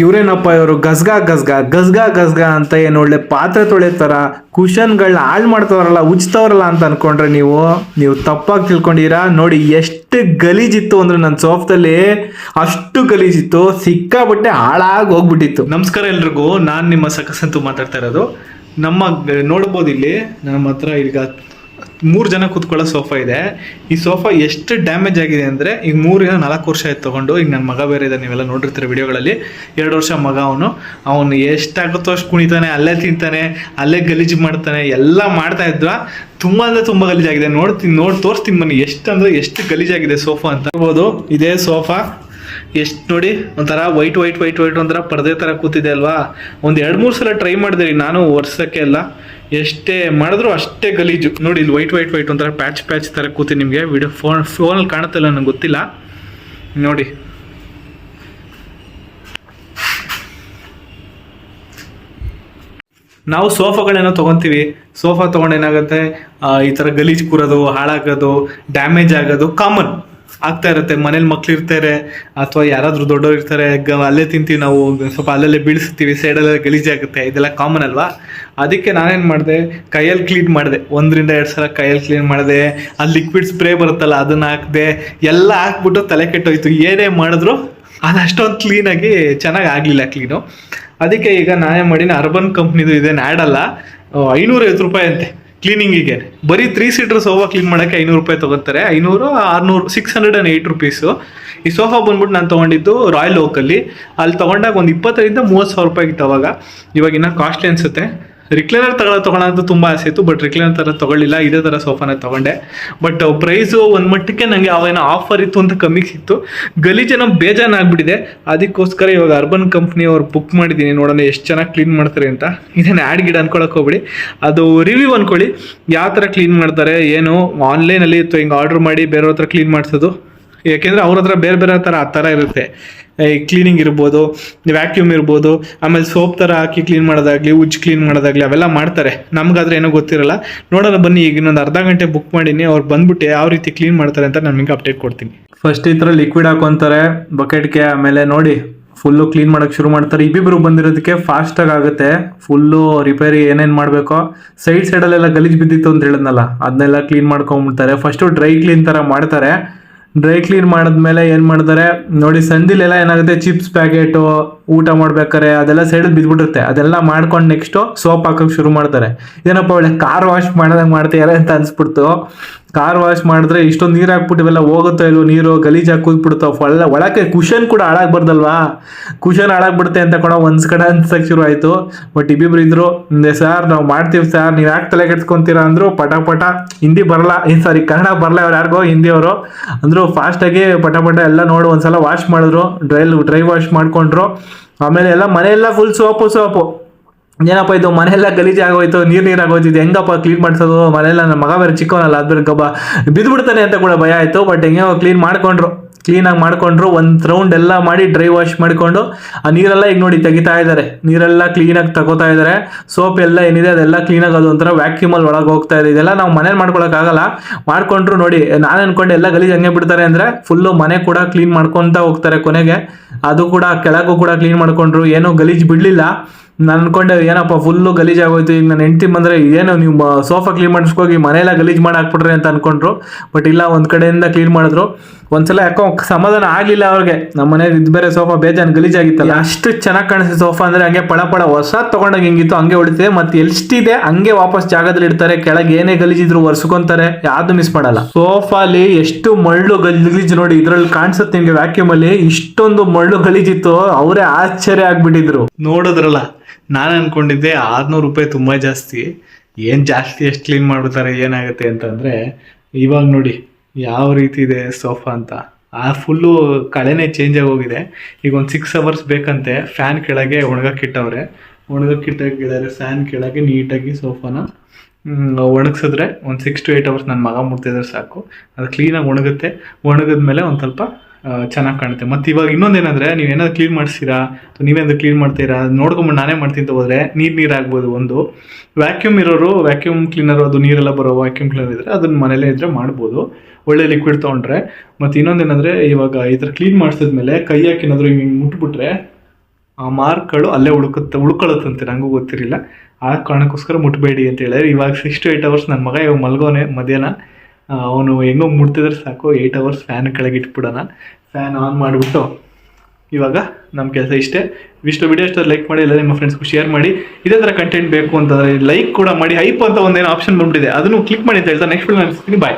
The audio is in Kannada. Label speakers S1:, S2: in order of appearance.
S1: ಇವ್ರೇನಪ್ಪ ಇವರು? ಗಸ್ಗ ಗಸ್ಗ ಗಸ್ಗ ಗಸ್ಗ ಅಂತ ಏನು ಒಳ್ಳೆ ಪಾತ್ರೆ ತೊಳೆತಾರ? ಕುಷನ್ಗಳನ್ನ ಹಾಳು ಮಾಡ್ತವ್ರಲ್ಲ ಉಚ್ತವ್ರಲ್ಲ ಅಂತ ಅನ್ಕೊಂಡ್ರೆ ನೀವು? ನೀವು ತಪ್ಪಾಗಿ ತಿಳ್ಕೊಂಡಿರಾ ನೋಡಿ, ಎಷ್ಟು ಗಲೀಜಿತ್ತು ಅಂದ್ರೆ ನನ್ನ ಸೋಫ್ದಲ್ಲಿ ಅಷ್ಟು ಗಲೀಜಿತ್ತು. ಸಿಕ್ಕಾಬಟ್ಟೆ ಹಾಳಾಗಿ ಹೋಗ್ಬಿಟ್ಟಿತ್ತು.
S2: ನಮಸ್ಕಾರ ಎಲ್ರಿಗೂ. ನಾನು ನಿಮ್ಮ ಸಕಸಂತು ಮಾತಾಡ್ತಾ ಇರೋದು. ನಮ್ಮ, ನೋಡ್ಬೋದು ಇಲ್ಲಿ, ನಮ್ಮ ಹತ್ರ ಈಗ ಮೂರು ಜನ ಕೂತ್ಕೊಳ್ಳೋ ಸೋಫಾ ಇದೆ. ಈ ಸೋಫಾ ಎಷ್ಟು ಡ್ಯಾಮೇಜ್ ಆಗಿದೆ ಅಂದರೆ ಈಗ ಮೂರಿಂದ ನಾಲ್ಕು ವರ್ಷ ಆಯ್ತು ತೊಗೊಂಡು. ಈಗ ನನ್ನ ಮಗ ಬೇರೆ ಇದೆ ನೀವೆಲ್ಲ ನೋಡಿರ್ತೀರ ವಿಡಿಯೋಗಳಲ್ಲಿ. ಎರಡು ವರ್ಷ ಮಗ ಅವನು. ಅವನು ಎಷ್ಟಾಗುತ್ತೋ ಅಷ್ಟು ಕುಣಿತಾನೆ, ಅಲ್ಲೇ ತಿಂತಾನೆ, ಅಲ್ಲೇ ಗಲೀಜು ಮಾಡ್ತಾನೆ, ಎಲ್ಲ ಮಾಡ್ತಾ ಇದ್ವ ತುಂಬ ಅಂದರೆ ತುಂಬ ಗಲೀಜಾಗಿದೆ ನೋಡ್ತೀನಿ ನೋಡಿ ತೋರಿಸ್ತೀನಿ ಬನ್ನಿ, ಎಷ್ಟು ಅಂದರೆ ಎಷ್ಟು ಗಲೀಜಾಗಿದೆ ಸೋಫಾ ಅಂತ. ಇರ್ಬೋದು ಇದೇ ಸೋಫಾ. ಎಷ್ಟು ನೋಡಿ, ಒಂಥರ ವೈಟ್ ವೈಟ್ ವೈಟ್ ವೈಟ್ ಒಂಥರ ಪರದೆ ಥರ ಕೂತಿದೆ ಅಲ್ವಾ? ಒಂದು ಎರಡು ಮೂರು ಸಲ ಟ್ರೈ ಮಾಡಿದೆ ನಾನು ವರ್ಷಕ್ಕೆ ಎಲ್ಲ ಎಷ್ಟೇ ಮಾಡಿದ್ರು ಅಷ್ಟೇ ಗಲೀಜು. ನೋಡಿ, ಇಲ್ಲಿ ವೈಟ್ ವೈಟ್ ವೈಟ್ ಒಂಥರ ಪ್ಯಾಚ್ ಪ್ಯಾಚ್ ಥರ ಕೂತಿ ನಿಮಗೆ ವಿಡಿಯೋ ಫೋನ್ ಫೋನಲ್ಲಿ ಕಾಣುತ್ತಿಲ್ಲ ನನಗೆ ಗೊತ್ತಿಲ್ಲ. ನೋಡಿ. ನಾವು ಸೋಫಾಗಳೇನೋ ತೊಗೊತೀವಿ. ಸೋಫಾ ತೊಗೊಂಡು ಏನಾಗುತ್ತೆ? ಈ ಥರ ಗಲೀಜು ಕೂರೋದು, ಹಾಳಾಗೋದು ಡ್ಯಾಮೇಜ್ ಆಗೋದು ಕಾಮನ್ ಆಗ್ತಾ ಇರುತ್ತೆ. ಮನೇಲಿ ಮಕ್ಳು ಇರ್ತಾರೆ, ಅಥವಾ ಯಾರಾದರೂ ದೊಡ್ಡವ್ರು ಇರ್ತಾರೆ, ಗ, ಅಲ್ಲೇ ತಿಂತೀವಿ ನಾವು, ಸ್ವಲ್ಪ ಅಲ್ಲಲ್ಲೇ ಬೀಳಿಸ್ತೀವಿ ಸೈಡಲ್ಲೇ ಗಲೀಜಾಗುತ್ತೆ ಇದೆಲ್ಲ ಕಾಮನ್ ಅಲ್ವಾ? ಅದಕ್ಕೆ ನಾನೇನು ಮಾಡಿದೆ ಕೈಯಲ್ಲಿ ಕ್ಲೀನ್ ಮಾಡಿದೆ. ಒಂದರಿಂದ ಎರಡು ಸಲ ಕೈಯಲ್ಲಿ ಕ್ಲೀನ್ ಮಾಡಿದೆ. ಆ ಲಿಕ್ವಿಡ್ ಸ್ಪ್ರೇ ಬರುತ್ತಲ್ಲ, ಅದನ್ನ ಹಾಕಿದೆ, ಎಲ್ಲ ಹಾಕ್ಬಿಟ್ಟು ತಲೆ ಕೆಟ್ಟೋಯ್ತು. ಏನೇ ಮಾಡಿದ್ರು ಅದು ಅಷ್ಟೊಂದು ಕ್ಲೀನಾಗಿ ಚೆನ್ನಾಗಿ ಆಗಲಿಲ್ಲ ಕ್ಲೀನು ಅದಕ್ಕೆ ಈಗ ನಾನೇ ಮಾಡಿನ ಅರ್ಬನ್ ಕಂಪ್ನಿದು ಇದೇನು ಆ್ಯಡಲ್ಲ ಐನೂರೈವತ್ತು ರೂಪಾಯಿ ಅಂತೆ. ಕ್ಲೀನಿಂಗಿಗೆ ಬರೀ ತ್ರೀ ಸೀಟರ್ ಸೋಫಾ ಕ್ಲೀನ್ ಮಾಡೋಕ್ಕೆ ಐನೂರು ರೂಪಾಯಿ ತೊಗೊತಾರೆ. ಐನೂರು, ಆರುನೂರು six hundred and eight rupees ಈ ಸೋಫಾ ಬಂದ್ಬಿಟ್ಟು ನಾನು ತೊಗೊಂಡಿದ್ದು ರಾಯಲ್ ಓಕಲ್ಲಿ ಅಲ್ಲಿ. ತೊಗೊಂಡಾಗ ಒಂದು ಇಪ್ಪತ್ತರಿಂದ ಮೂವತ್ತು ಸಾವಿರ ರೂಪಾಯಿ ಇತ್ತು ಅವಾಗ. ಇವಾಗ ಇನ್ನೂ ಕಾಸ್ಟ್ಲಿ ಅನಿಸುತ್ತೆ. ರಿಕ್ಲೈನರ್ ತಗೊಳ್ಳೋ ತಗೊಳ್ಳೋ ಅಂತ ತುಂಬ ಆಸೆ ಇತ್ತು ಬಟ್ ರಿಕ್ಲೈನರ್ ಥರ ತಗೊಳ್ಳಿಲ್ಲ. ಇದೇ ಥರ ಸೋಫಾನ ತಗೊಂಡೆ. ಬಟ್ ಪ್ರೈಸು ಒಂದು ಮಟ್ಟಕ್ಕೆ ನನಗೆ ಅವೇನೋ ಆಫರ್ ಇತ್ತು ಅಂತ ಕಮ್ಮಿಗೆ ಸಿಕ್ತು ಬೇಜಾನ್ ಬೇಜಾನಾಗ್ಬಿಟ್ಟಿದೆ ಅದಕ್ಕೋಸ್ಕರ ಇವಾಗ ಅರ್ಬನ್ ಕಂಪ್ನಿ ಅವ್ರು ಬುಕ್ ಮಾಡಿದ್ದೀನಿ ನೋಡೋಣ ಎಷ್ಟು ಚೆನ್ನಾಗಿ ಕ್ಲೀನ್ ಮಾಡ್ತಾರೆ ಅಂತ. ಇದನ್ನು ಆ್ಯಡ್ ಗಿಡ ಅನ್ಕೊಳಕ್ಕೆ ಹೋಗ್ಬಿಡಿ. ಅದು ರಿವ್ಯೂ ಅನ್ಕೊಳ್ಳಿ. ಯಾವ ಥರ ಕ್ಲೀನ್ ಮಾಡ್ತಾರೆ, ಏನು ಆನ್ಲೈನಲ್ಲಿ ಅಥವಾ ಹಿಂಗೆ ಆರ್ಡ್ರ್ ಮಾಡಿ ಬೇರೆಯವ್ರ ಹತ್ರ ಕ್ಲೀನ್ ಮಾಡಿಸೋದು? ಯಾಕೆಂದರೆ ಅವ್ರ ಹತ್ರ ಬೇರೆ ಬೇರೆ ಥರ ಆ ಥರ ಇರುತ್ತೆ. ಈ ಕ್ಲೀನಿಂಗ್ ಇರ್ಬೋದು ವ್ಯಾಕ್ಯೂಮ್ ಇರ್ಬೋದು, ಆಮೇಲೆ ಸೋಪ್ ಥರ ಹಾಕಿ ಕ್ಲೀನ್ ಮಾಡೋದಾಗಲಿ, ಉಜ್ಜು ಕ್ಲೀನ್ ಮಾಡೋದಾಗ್ಲಿ, ಅವೆಲ್ಲ ಮಾಡ್ತಾರೆ. ನಮಗಾದ್ರೆ ಏನೋ ಗೊತ್ತಿರಲ್ಲ. ನೋಡೋಣ ಬನ್ನಿ, ಈಗ ಇನ್ನೊಂದು ಅರ್ಧ ಗಂಟೆ ಬುಕ್ ಮಾಡೀನಿ, ಅವ್ರು ಬಂದ್ಬಿಟ್ಟು ಯಾವ ರೀತಿ ಕ್ಲೀನ್ ಮಾಡ್ತಾರೆ ಅಂತ ನಾನು ನಿಮಗೆ ಅಪ್ಡೇಟ್ ಕೊಡ್ತೀನಿ.
S1: ಫಸ್ಟ್ ಈ ಥರ ಲಿಕ್ವಿಡ್ ಹಾಕೊತಾರೆ ಬಕೆಟ್ಗೆ ಆಮೇಲೆ ನೋಡಿ ಫುಲ್ಲು ಕ್ಲೀನ್ ಮಾಡೋಕ್ಕೆ ಶುರು ಮಾಡ್ತಾರೆ. ಇಬ್ಬಿಬ್ರು ಬಂದಿರೋದಕ್ಕೆ ಫಾಸ್ಟಾಗಿ ಆಗುತ್ತೆ. ಫುಲ್ಲು ರಿಪೇರಿ ಏನೇನು ಮಾಡಬೇಕೋ ಸೈಡ್ ಸೈಡಲ್ಲೆಲ್ಲ ಗಲೀಜು ಬಿದ್ದಿತ್ತು ಅಂತ ಹೇಳಿದ್ನಲ್ಲ, ಅದನ್ನೆಲ್ಲ ಕ್ಲೀನ್ ಮಾಡ್ಕೊಂಬಿಡ್ತಾರೆ. ಫಸ್ಟು ಡ್ರೈ ಕ್ಲೀನ್ ಥರ ಮಾಡ್ತಾರೆ. ಡ್ರೈ ಕ್ಲೀನ್ ಮಾಡಿದ್ಮೇಲೆ ಏನು ಮಾಡ್ತಾರೆ? ನೋಡಿ ಸಂದಿಲೆಲ್ಲ ಏನಾಗುತ್ತೆ? ಚಿಪ್ಸ್ ಪ್ಯಾಕೆಟು ಊಟ ಮಾಡ್ಬೇಕಾರೆ ಅದೆಲ್ಲ ಸೈಡ್ ಬಿದ್ಬಿಡುತ್ತೆ ಅದೆಲ್ಲ ಮಾಡ್ಕೊಂಡು ನೆಕ್ಸ್ಟು ಸೋಪ್ ಹಾಕೋಕೆ ಶುರು ಮಾಡ್ತಾರೆ. ಏನಪ್ಪ ಒಳ್ಳೆ ಕಾರ್ ವಾಶ್ ಮಾಡ್ದಂಗೆ ಮಾಡ್ತೀಯಾರ ಅಂತ ಅನ್ಸ್ಬಿಡ್ತು. ಕಾರ್ ವಾಶ್ ಮಾಡಿದ್ರೆ ಇಷ್ಟೊಂದು ನೀರು ಹಾಕ್ಬಿಟ್ಟು ಇವೆಲ್ಲ ಹೋಗುತ್ತೋ ಇಲ್ವೋ ನೀರು ಗಲೀಜಾಗಿ ಕೂತ್ಬಿಡ್ತಾವ ಒಳ್ಳೆ ಒಳಕ್ಕೆ ಕುಷನ್ ಕೂಡ ಹಾಳಾಗ್ಬಾರ್ದಲ್ವಾ ಕುಷನ್ ಹಾಳಾಗ್ಬಿಡುತ್ತೆ ಅಂತ ಕೂಡ ಒಂದ್ ಕಡೆ ಅನ್ಸಕ್ ಶುರು ಆಯ್ತು. ಬಟ್ ಇಬ್ಬಿಬ್ರು ಇದ್ರು ಸರ್ ನಾವು ಮಾಡ್ತೀವಿ ಸರ್ ನೀವು ಯಾಕೆ ತಲೆ ಕೆಡ್ಸ್ಕೊಂತೀರಾ? ಅಂದ್ರು ಪಟ ಪಟ ಹಿಂದಿ ಬರಲ್ಲ. ಸಾರಿ ಕನ್ನಡ ಬರಲ್ಲ ಅವ್ರು ಯಾರಿಗೋ ಹಿಂದಿ ಅವರು ಅಂದ್ರು ಫಾಸ್ಟಾಗಿ ಪಟ ಪಟ ಎಲ್ಲ ನೋಡಿ, ಒಂದ್ಸಲ ವಾಶ್ ಮಾಡಿದ್ರು ಡ್ರೈ ಡ್ರೈ ವಾಶ್ ಮಾಡ್ಕೊಂಡ್ರು. ಆಮೇಲೆ ಎಲ್ಲ ಮನೆಯೆಲ್ಲ ಫುಲ್ ಸೋಪು ಸೋಪು. ಏನಪ್ಪ ಇದು, ಮನೆಯೆಲ್ಲ ಗಲೀಜ್ ಆಗೋಯ್ತು, ನೀರು ನೀರು ಆಗೋಯ್ತಿದ್ದು ಹೆಂಗಪ್ಪ ಕ್ಲೀನ್ ಮಾಡಿಸೋದು? ಮನೆಯೆಲ್ಲ ನನ್ನ ಮಗ ಬೇರೆ ಚಿಕ್ಕವನಲ್ಲ ಅದ್ರ ಗಬ್ಬ ಬಿದ್ದುಬಿಡ್ತಾನೆ ಅಂತ ಕೂಡ ಭಯ ಆಯಿತು ಬಟ್ ಹೆಂಗೆ ಕ್ಲೀನ್ ಮಾಡ್ಕೊಂಡ್ರು. ಕ್ಲೀನಾಗಿ ಮಾಡಿಕೊಂಡ್ರು, ಒಂದು ರೌಂಡ್ ಎಲ್ಲ ಮಾಡಿ ಡ್ರೈ ವಾಶ್ ಮಾಡಿಕೊಂಡು, ಆ ನೀರೆಲ್ಲ ಈಗ ನೋಡಿ ತೆಗಿತಾ ಇದ್ದಾರೆ ನೀರೆಲ್ಲ ಕ್ಲೀನಾಗಿ ತಗೋತಾ ಇದ್ದಾರೆ ಸೋಪ್ ಎಲ್ಲ ಏನಿದೆ ಅದೆಲ್ಲ ಕ್ಲೀನಾಗಿ ಅದು ಒಂಥರ ವ್ಯಾಕ್ಯೂಮಲ್ಲಿ ಒಳಗೆ ಹೋಗ್ತಾ ಇದೆ. ಇದೆಲ್ಲ ನಾವು ಮನೇಲಿ ಮಾಡ್ಕೊಳಕ್ಕಾಗಲ್ಲ ಮಾಡ್ಕೊಂಡ್ರು ನೋಡಿ, ನಾನು ಅನ್ಕೊಂಡು ಎಲ್ಲ ಗಲೀಜು ಹಂಗೆ ಬಿಡ್ತಾರೆ ಅಂದರೆ ಫುಲ್ಲು ಮನೆ ಕೂಡ ಕ್ಲೀನ್ ಮಾಡ್ಕೊತ ಹೋಗ್ತಾರೆ ಕೊನೆಗೆ. ಅದು ಕೂಡ ಕೆಳಗೂ ಕೂಡ ಕ್ಲೀನ್ ಮಾಡ್ಕೊಂಡ್ರು. ಏನೂ ಗಲೀಜು ಬಿಡಲಿಲ್ಲ. ನಾನು ಅನ್ಕೊಂಡೆ ಏನಪ್ಪ ಫುಲ್ಲು ಗಲೀಜ್ ಆಗೋಯ್ತು. ಈಗ ನನ್ನ ಹೆಂಡ್ತಿ ಬಂದರೆ ಏನು ನೀವು ಸೋಫಾ ಕ್ಲೀನ್ ಮಾಡಿಸ್ಕೋಗಿ ಮನೆಯೆಲ್ಲ ಗಲೀಜು ಮಾಡಿ ಹಾಕ್ಬಿಟ್ರಿ ಅಂತ ಅನ್ಕೊಂಡ್ರು. ಬಟ್ ಇಲ್ಲ, ಒಂದು ಕಡೆಯಿಂದ ಕ್ಲೀನ್ ಮಾಡಿದ್ರು. ಒಂದ್ಸಲ ಯಾಕೋ ಸಮಾಧಾನ ಆಗ್ಲಿಲ್ಲ ಅವ್ರಿಗೆ. ನಮ್ಮ ಮನೇಲಿ ಇದ್ ಬೇರೆ ಸೋಫಾ ಬೇಜಾನ್ ಗಲೀಜಾಗಿತ್ತಲ್ಲ. ಅಷ್ಟು ಚೆನ್ನಾಗಿ ಕಾಣಿಸಿದ ಸೋಫಾ ಅಂದ್ರೆ ಹಂಗೆ ಪಳ ಪಳ ಹೊಸ ತಗೊಂಡಾಗ ಹೆಂಗಿತ್ತು ಹಂಗೆ ಹೊಡಿತಿದೆ. ಮತ್ತೆ ಎಷ್ಟಿದೆ ಹಂಗೆ ವಾಪಸ್ ಜಾಗದಲ್ಲಿ ಇಡ್ತಾರೆ. ಕೆಳಗೆ ಏನೇ ಗಲೀಜಿದ್ರು ಒರ್ಸ್ಕೊಂತಾರೆ. ಯಾವ್ದು ಮಿಸ್ ಮಾಡಲ್ಲ. ಸೋಫಾಲಿ ಎಷ್ಟು ಮಳ್ಳು ಗಲೀಜ್ ನೋಡಿ ಇದ್ರಲ್ಲಿ ಕಾಣಿಸುತ್ತೆ ನಿಮ್ಗೆ ವ್ಯಾಕ್ಯೂಮ್ ಅಲ್ಲಿ. ಇಷ್ಟೊಂದು ಮಳ್ಳು ಗಲೀಜಿತ್ತು. ಅವರೇ ಆಶ್ಚರ್ಯ ಆಗ್ಬಿಟ್ಟಿದ್ರು.
S2: ನೋಡಿದ್ರಲ್ಲ, ನಾನು ಅನ್ಕೊಂಡಿದ್ದೆ ಆರ್ನೂರು ರೂಪಾಯಿ ತುಂಬಾ ಜಾಸ್ತಿ. ಏನ್ ಜಾಸ್ತಿ ಎಷ್ಟು ಕ್ಲೀನ್ ಮಾಡ್ಬಿಡ್ತಾರೆ, ಏನಾಗುತ್ತೆ ಅಂತಂದ್ರೆ, ಇವಾಗ ನೋಡಿ. ಯಾವ ರೀತಿ ಇದೆ ಸೋಫಾ ಅಂತ? ಆ ಫುಲ್ಲು ಕಳೆನೇ ಚೇಂಜ್ ಆಗಿ ಹೋಗಿದೆ. ಈಗ ಒಂದು ಸಿಕ್ಸ್ ಅವರ್ಸ್ ಬೇಕಂತೆ ಫ್ಯಾನ್ ಕೆಳಗೆ ಒಣಗಕ್ಕಿಟ್ಟವ್ರೆ. ಒಣಗಕ್ಕಿಟ್ಟಾಗಿದ್ದಾರೆ ಫ್ಯಾನ್ ಕೆಳಗೆ ನೀಟಾಗಿ ಸೋಫಾನ ಒಣಗಿಸಿದ್ರೆ ಒಂದು ಸಿಕ್ಸ್ ಟು ಏಯ್ಟ್ ಅವರ್ಸ್ ನನ್ನ ಮಗ ಮುಟ್ತಿದ್ರೆ ಸಾಕು. ಅದು ಕ್ಲೀನಾಗಿ ಒಣಗುತ್ತೆ. ಒಣಗಿದ್ಮೇಲೆ ಒಂದು ಸ್ವಲ್ಪ ಚೆನ್ನಾಗಿ ಕಾಣುತ್ತೆ. ಮತ್ತು ಇವಾಗ ಇನ್ನೊಂದೇನಂದರೆ, ನೀವು ಏನಾದ್ರು ಕ್ಲೀನ್ ಮಾಡಿಸ್ತೀರಾ ಅಥವಾ ನೀವೇನಾದ್ರು ಕ್ಲೀನ್ ಮಾಡ್ತೀರಾ, ಅದ್ ನೋಡ್ಕೊಂಬಿಟ್ಟು ನಾನೇ ಮಾಡ್ತೀನಿ ಹೋದರೆ ನೀರು ನೀರು ಆಗ್ಬೋದು ಒಂದು. ವ್ಯಾಕ್ಯೂಮ್ ಇರೋರು ವ್ಯಾಕ್ಯೂಮ್ ಕ್ಲೀನರ್ ಅದು ನೀರೆಲ್ಲ ಬರೋ ವ್ಯಾಕ್ಯೂಮ್ ಕ್ಲೀನರ್ ಇದ್ದರೆ ಅದನ್ನ ಮನೇಲೇ ಇದ್ದರೆ ಮಾಡ್ಬೋದು. ಒಳ್ಳೆ ಲಿಕ್ವಿಡ್ ತೊಗೊಂಡ್ರೆ. ಮತ್ತು ಇನ್ನೊಂದೇನಂದರೆ, ಇವಾಗ ಈ ಕ್ಲೀನ್ ಮಾಡಿಸಿದ್ಮೇಲೆ ಕೈ ಹಾಕಿ ಏನಾದರೂ ಹಿಂಗೆ ಮುಟ್ಬಿಟ್ರೆ, ಆ ಮಾರ್ಕ್ಗಳು ಅಲ್ಲೇ ಉಳ್ಕುತ್ತೆ ಉಳ್ಕೊಳ್ಳುತ್ತಂತೆ ನನಗೂ ಗೊತ್ತಿರಲಿಲ್ಲ. ಆ ಕಾರಣಕ್ಕೋಸ್ಕರ ಮುಟ್ಬೇಡಿ ಅಂತ ಹೇಳಿದ್ರೆ, ಇವಾಗ ಸಿಕ್ಸ್ ಟು ಏಯ್ಟ್ ಅವರ್ಸ್ ನನ್ನ ಮಗ ಇವಾಗ ಮಲ್ಗೋನೆ ಮಧ್ಯಾಹ್ನ. ಅವನು ಹೆಂಗೋ ಮುಟ್ತಿದ್ರೆ ಸಾಕು ಏಯ್ಟ್ ಅವರ್ಸ್ ಫ್ಯಾನ್ ಕೆಳಗೆ ಇಟ್ಬಿಡೋಣ. ಫ್ಯಾನ್ ಆನ್ ಮಾಡಿಬಿಟ್ಟು, ಇವಾಗ ನಮ್ಮ ಕೆಲಸ ಇಷ್ಟೇ. ಇಷ್ಟು ವಿಡಿಯೋ ಇಷ್ಟ ಲೈಕ್ ಮಾಡಿ ಎಲ್ಲ ನಿಮ್ಮ ಫ್ರೆಂಡ್ಸ್ಗೂ ಶೇರ್ ಮಾಡಿ. ಇದೇ ಥರ ಕಂಟೆಂಟ್ ಬೇಕು ಅಂತಂದರೆ ಲೈಕ್ ಕೂಡ ಮಾಡಿ ಹೈಪ್ ಅಂತ ಒಂದೇನು ಆಪ್ಷನ್ ಬಂದ್ಬಿಟ್ಟಿದೆ. ಅದನ್ನು ಕ್ಲಿಕ್ ಮಾಡಿ ಅಂತ ಹೇಳ್ತಾ ನೆಕ್ಸ್ಟ್ ವಿಡಿಯೋ ಬಾಯ್